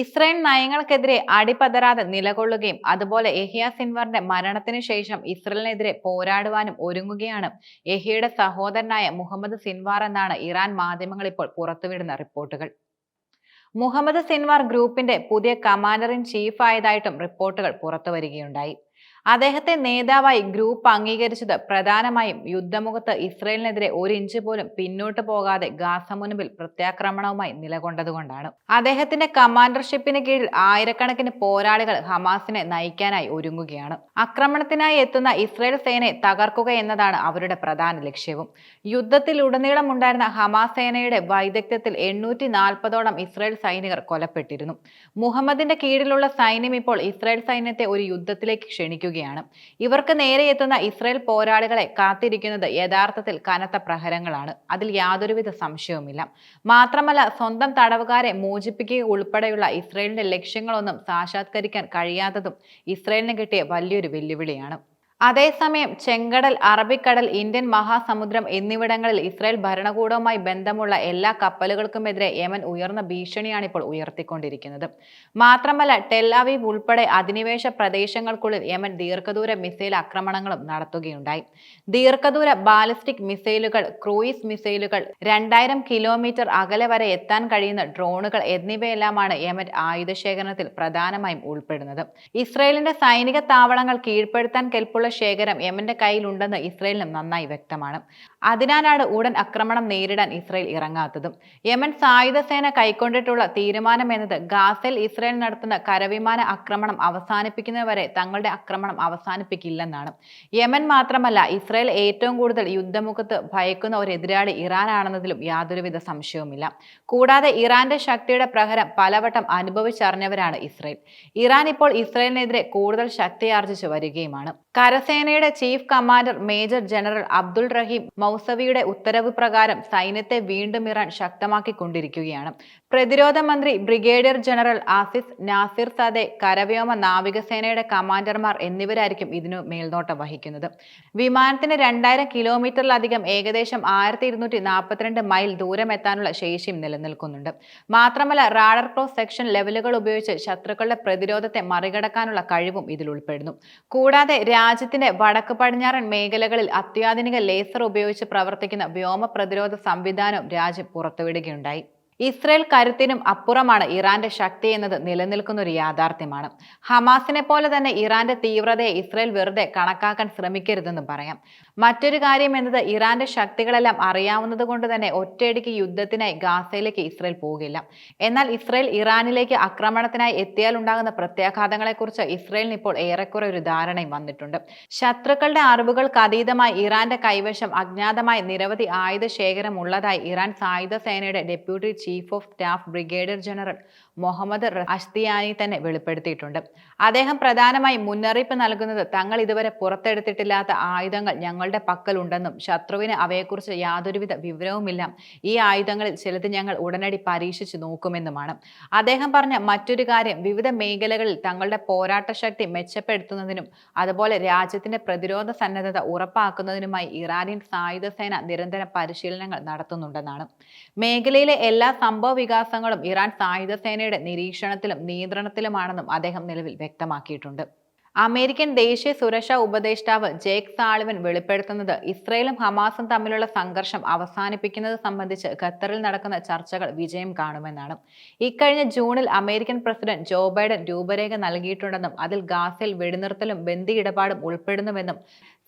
Israel നയങ്ങൾക്കെതിരെ അടിപതരാതെ നിലകൊള്ളുകയും അതുപോലെ എഹിയ സിൻവറിന്റെ മരണത്തിന് ശേഷം ഇസ്രയേലിനെതിരെ പോരാടുവാനും ഒരുങ്ങുകയാണ്. എഹിയുടെ സഹോദരനായ മുഹമ്മദ് സിൻവാർ എന്നാണ് ഇറാൻ മാധ്യമങ്ങൾ ഇപ്പോൾ പുറത്തുവിടുന്ന റിപ്പോർട്ടുകൾ. മുഹമ്മദ് സിൻവാർ ഗ്രൂപ്പിന്റെ പുതിയ കമാൻഡർ ഇൻ ചീഫ് ആയതായിട്ടും റിപ്പോർട്ടുകൾ പുറത്തുവരികയുണ്ടായി. അദ്ദേഹത്തെ നേതാവായി ഗ്രൂപ്പ് അംഗീകരിച്ചത് പ്രധാനമായും യുദ്ധമുഖത്ത് ഇസ്രയേലിനെതിരെ ഒരു ഇഞ്ച് പോലും പിന്നോട്ട് പോകാതെ ഗാസ മുൻപിൽ പ്രത്യാക്രമണവുമായി നിലകൊണ്ടതുകൊണ്ടാണ്. അദ്ദേഹത്തിന്റെ കമാൻഡർഷിപ്പിന് കീഴിൽ ആയിരക്കണക്കിന് പോരാളികൾ ഹമാസിനെ നയിക്കാനായി ഒരുങ്ങുകയാണ്. ആക്രമണത്തിനായി എത്തുന്ന ഇസ്രയേൽ സേനയെ തകർക്കുക എന്നതാണ് അവരുടെ പ്രധാന ലക്ഷ്യവും. യുദ്ധത്തിൽ ഉടനീളം ഉണ്ടായിരുന്ന ഹമാസ് സേനയുടെ വൈദഗ്ധ്യത്തിൽ എണ്ണൂറ്റി നാൽപ്പതോളം ഇസ്രയേൽ സൈനികർ കൊലപ്പെട്ടിരുന്നു മുഹമ്മദിന്റെ കീഴിലുള്ള സൈന്യം ഇപ്പോൾ ഇസ്രയേൽ സൈന്യത്തെ ഒരു യുദ്ധത്തിലേക്ക് ക്ഷണിക്കുകയാണ്. ഇവർക്ക് നേരെ എത്തുന്ന ഇസ്രയേൽ പോരാളികളെ കാത്തിരിക്കുന്നത് യഥാർത്ഥത്തിൽ കനത്ത പ്രഹരങ്ങളാണ്. അതിൽ യാതൊരുവിധ സംശയവുമില്ല. മാത്രമല്ല സ്വന്തം തടവുകാരെ മോചിപ്പിക്കുക ഉൾപ്പെടെയുള്ള ഇസ്രയേലിന്റെ ലക്ഷ്യങ്ങളൊന്നും സാക്ഷാത്കരിക്കാൻ കഴിയാത്തതും ഇസ്രയേലിന് കിട്ടിയ വലിയൊരു വെല്ലുവിളിയാണ്. അതേസമയം ചെങ്കടൽ അറബിക്കടൽ ഇന്ത്യൻ മഹാസമുദ്രം എന്നിവിടങ്ങളിൽ ഇസ്രായേൽ ഭരണകൂടവുമായി ബന്ധമുള്ള എല്ലാ കപ്പലുകൾക്കുമെതിരെ യമൻ ഉയർന്ന ഭീഷണിയാണ് ഇപ്പോൾ ഉയർത്തിക്കൊണ്ടിരിക്കുന്നത്. മാത്രമല്ല ടെല്ലാവീവ് ഉൾപ്പെടെ അധിനിവേശ പ്രദേശങ്ങൾക്കുള്ളിൽ യമൻ ദീർഘദൂര മിസൈൽ ആക്രമണങ്ങളും നടത്തുകയുണ്ടായി. ദീർഘദൂര ബാലിസ്റ്റിക് മിസൈലുകൾ ക്രൂയിസ് മിസൈലുകൾ രണ്ടായിരം കിലോമീറ്റർ അകലെ വരെ എത്താൻ കഴിയുന്ന ഡ്രോണുകൾ എന്നിവയെല്ലാമാണ് യമൻ ആയുധശേഖരണത്തിൽ പ്രധാനമായും ഉൾപ്പെടുന്നത്. ഇസ്രായേലിന്റെ സൈനിക താവളങ്ങൾ കീഴ്പ്പെടുത്താൻ കെൽപ്പുള്ള ശേഖരം യമന്റെ കയ്യിലുണ്ടെന്ന് ഇസ്രയേലിനും നന്നായി വ്യക്തമാണ്. അതിനാലാണ് ഉടൻ ആക്രമണം നേരിടാൻ ഇസ്രയേൽ ഇറങ്ങാത്തതും. യമൻ സായുധ സേന കൈക്കൊണ്ടിട്ടുള്ള തീരുമാനം എന്നത് ഗാസയിൽ ഇസ്രയേൽ നടത്തുന്ന കരവിമാന ആക്രമണം അവസാനിപ്പിക്കുന്നവരെ തങ്ങളുടെ ആക്രമണം അവസാനിപ്പിക്കില്ലെന്നാണ്. യമൻ മാത്രമല്ല ഇസ്രയേൽ ഏറ്റവും കൂടുതൽ യുദ്ധമുഖത്ത് ഭയക്കുന്ന ഒരു എതിരാളി ഇറാനാണെന്നതിലും യാതൊരുവിധ സംശയവുമില്ല. കൂടാതെ ഇറാന്റെ ശക്തിയുടെ പ്രഹരം പലവട്ടം അനുഭവിച്ചറിഞ്ഞവരാണ് ഇസ്രയേൽ. ഇറാൻ ഇപ്പോൾ ഇസ്രയേലിനെതിരെ കൂടുതൽ ശക്തിയാർജിച്ചു വരികയുമാണ്. കരസേനയുടെ chief commander major general Abdul Rahim മൗസവിയുടെ ഉത്തരവ് പ്രകാരം സൈന്യത്തെ വീണ്ടും ഇറാൻ ശക്തമാക്കിക്കൊണ്ടിരിക്കുകയാണ്. പ്രതിരോധ മന്ത്രി ബ്രിഗേഡിയർ ജനറൽ ആസിസ് നാസിർ സാദെ കരവ്യോമ നാവികസേനയുടെ കമാൻഡർമാർ എന്നിവരായിരിക്കും ഇതിനു മേൽനോട്ടം വഹിക്കുന്നത്. വിമാനത്തിന് രണ്ടായിരം കിലോമീറ്ററിലധികം ഏകദേശം ആയിരത്തി ഇരുന്നൂറ്റി നാൽപ്പത്തിരണ്ട് മൈൽ ദൂരം എത്താനുള്ള ശേഷിയും നിലനിൽക്കുന്നുണ്ട്. മാത്രമല്ല റാഡർ ക്രോസ് സെക്ഷൻ ലെവലുകൾ ഉപയോഗിച്ച് ശത്രുക്കളുടെ പ്രതിരോധത്തെ മറികടക്കാനുള്ള കഴിവും ഇതിൽ ഉൾപ്പെടുന്നു. കൂടാതെ രാജ്യത്തിന്റെ വടക്ക് പടിഞ്ഞാറൻ മേഖലകളിൽ അത്യാധുനിക ലേസർ ഉപയോഗിച്ച് പ്രവർത്തിക്കുന്ന വ്യോമ പ്രതിരോധ സംവിധാനവും രാജ്യം പുറത്തുവിടുകയുണ്ടായി. ഇസ്രയേൽ കരുത്തിനും അപ്പുറമാണ് ഇറാന്റെ ശക്തി എന്നത് നിലനിൽക്കുന്ന ഒരു യാഥാർത്ഥ്യമാണ്. ഹമാസിനെ പോലെ തന്നെ ഇറാന്റെ തീവ്രതയെ ഇസ്രയേൽ വെറുതെ കണക്കാക്കാൻ ശ്രമിക്കരുതെന്ന് പറയാം. മറ്റൊരു കാര്യം എന്നത് ഇറാന്റെ ശക്തികളെല്ലാം അറിയാവുന്നത് കൊണ്ട് തന്നെ ഒറ്റയടിക്ക് യുദ്ധത്തിനായി ഗാസയിലേക്ക് ഇസ്രയേൽ പോകില്ല. എന്നാൽ ഇസ്രയേൽ ഇറാനിലേക്ക് ആക്രമണത്തിനായി എത്തിയാൽ ഉണ്ടാകുന്ന പ്രത്യാഘാതങ്ങളെക്കുറിച്ച് ഇസ്രയേലിന് ഇപ്പോൾ ഏറെക്കുറെ ഒരു ധാരണയും വന്നിട്ടുണ്ട്. ശത്രുക്കളുടെ അറിവുകൾക്ക് അതീതമായി ഇറാന്റെ കൈവശം അജ്ഞാതമായി നിരവധി ആയുധ ശേഖരം ഉള്ളതായി ഇറാൻ സായുധ സേനയുടെ deputy chief of staff brigadier general Mohammad Ashtiani തന്നെ വെളിപ്പെടുത്തിയിട്ടുണ്ട്. അദ്ദേഹം പ്രധാനമായും മുന്നറിയിപ്പ് നൽകുന്നത് തങ്ങൾ ഇതുവരെ പുറത്തെടുത്തിട്ടില്ലാത്ത ആയുധങ്ങൾ ഞങ്ങളുടെ പക്കലുണ്ടെന്നും ശത്രുവിന് അവയെക്കുറിച്ച് യാതൊരുവിധ വിവരവുമില്ല. ഈ ആയുധങ്ങളിൽ ചിലത് ഞങ്ങൾ ഉടനടി പരീക്ഷിച്ചു നോക്കുമെന്നുമാണ്. അദ്ദേഹം പറഞ്ഞ മറ്റൊരു കാര്യം വിവിധ മേഖലകളിൽ തങ്ങളുടെ പോരാട്ട ശക്തി മെച്ചപ്പെടുത്തുന്നതിനും അതുപോലെ രാജ്യത്തിന്റെ പ്രതിരോധ സന്നദ്ധത ഉറപ്പാക്കുന്നതിനുമായി ഇറാനിയൻ സായുധ സേന നിരന്തരം പരിശീലനങ്ങൾ നടത്തുന്നുണ്ടെന്നാണ്. മേഖലയിലെ എല്ലാ സംഭവ വികാസങ്ങളും ഇറാൻ സായുധ സേനയുടെ നിരീക്ഷണത്തിലും നിയന്ത്രണത്തിലുമാണെന്നും അദ്ദേഹം നിലവിൽ വ്യക്തമാക്കിയിട്ടുണ്ട്. അമേരിക്കൻ ദേശീയ സുരക്ഷാ ഉപദേഷ്ടാവ് ജേക്ക് സാളിവൻ വെളിപ്പെടുത്തുന്നത് ഇസ്രയേലും ഹമാസും തമ്മിലുള്ള സംഘർഷം അവസാനിപ്പിക്കുന്നത് സംബന്ധിച്ച് ഖത്തറിൽ നടക്കുന്ന ചർച്ചകൾ വിജയം കാണുമെന്നാണ്. ഇക്കഴിഞ്ഞ ജൂണിൽ അമേരിക്കൻ പ്രസിഡന്റ് ജോ ബൈഡൻ രൂപരേഖ നൽകിയിട്ടുണ്ടെന്നും അതിൽ ഗാസയിൽ വെടിനിർത്തലും ബന്ദി ഇടപാടും ഉൾപ്പെടുന്നുവെന്നും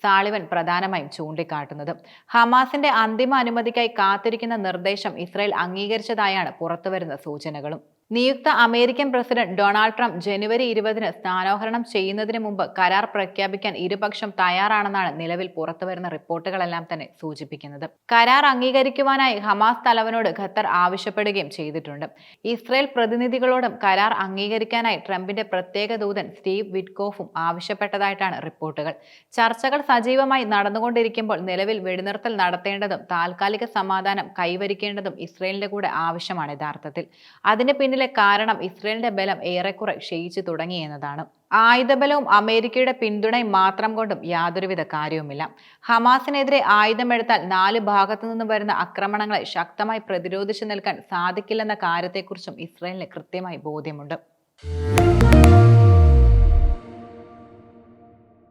സാളിവൻ പ്രധാനമായും ചൂണ്ടിക്കാട്ടുന്നത്. ഹമാസിന്റെ അന്തിമ അനുമതിക്കായി കാത്തിരിക്കുന്ന നിർദ്ദേശം ഇസ്രയേൽ അംഗീകരിച്ചതായാണ് പുറത്തുവരുന്ന സൂചനകളും. നിയുക്ത അമേരിക്കൻ പ്രസിഡന്റ് ഡൊണാൾഡ് ട്രംപ് ജനുവരി ഇരുപതിന് സ്ഥാനോഹരണം ചെയ്യുന്നതിന് മുമ്പ് കരാർ പ്രഖ്യാപിക്കാൻ ഇരുപക്ഷം തയ്യാറാണെന്നാണ് നിലവിൽ പുറത്തുവരുന്ന റിപ്പോർട്ടുകളെല്ലാം തന്നെ സൂചിപ്പിക്കുന്നത്. കരാർ അംഗീകരിക്കുവാനായി ഹമാസ് തലവനോട് ഖത്തർ ആവശ്യപ്പെടുകയും ചെയ്തിട്ടുണ്ട്. ഇസ്രയേൽ പ്രതിനിധികളോടും കരാർ അംഗീകരിക്കാനായി ട്രംപിന്റെ പ്രത്യേക ദൂതൻ സ്റ്റീവ് വിറ്റ്കോഫും ആവശ്യപ്പെട്ടതായിട്ടാണ് റിപ്പോർട്ടുകൾ. ചർച്ചകൾ സജീവമായി നടന്നുകൊണ്ടിരിക്കുമ്പോൾ നിലവിൽ വെടിനിർത്തൽ നടത്തേണ്ടതും താൽക്കാലിക സമാധാനം കൈവരിക്കേണ്ടതും ഇസ്രയേലിന്റെ കൂടെ ആവശ്യമാണ് യഥാർത്ഥത്തിൽ. അതിന് പിന്നിൽ പിന്നിലെ കാരണം ഇസ്രയേലിന്റെ ബലം ഏറെക്കുറെ ക്ഷയിച്ചു തുടങ്ങി എന്നതാണ്. ആയുധബലവും അമേരിക്കയുടെ പിന്തുണയും മാത്രം കൊണ്ടും യാതൊരുവിധ കാര്യവുമില്ല. ഹമാസിനെതിരെ ആയുധമെടുത്താൽ നാല് ഭാഗത്തു നിന്ന് വരുന്ന ആക്രമണങ്ങളെ ശക്തമായി പ്രതിരോധിച്ചു നിൽക്കാൻ സാധിക്കില്ലെന്ന കാര്യത്തെക്കുറിച്ചും ഇസ്രയേലിന് കൃത്യമായി ബോധ്യമുണ്ട്.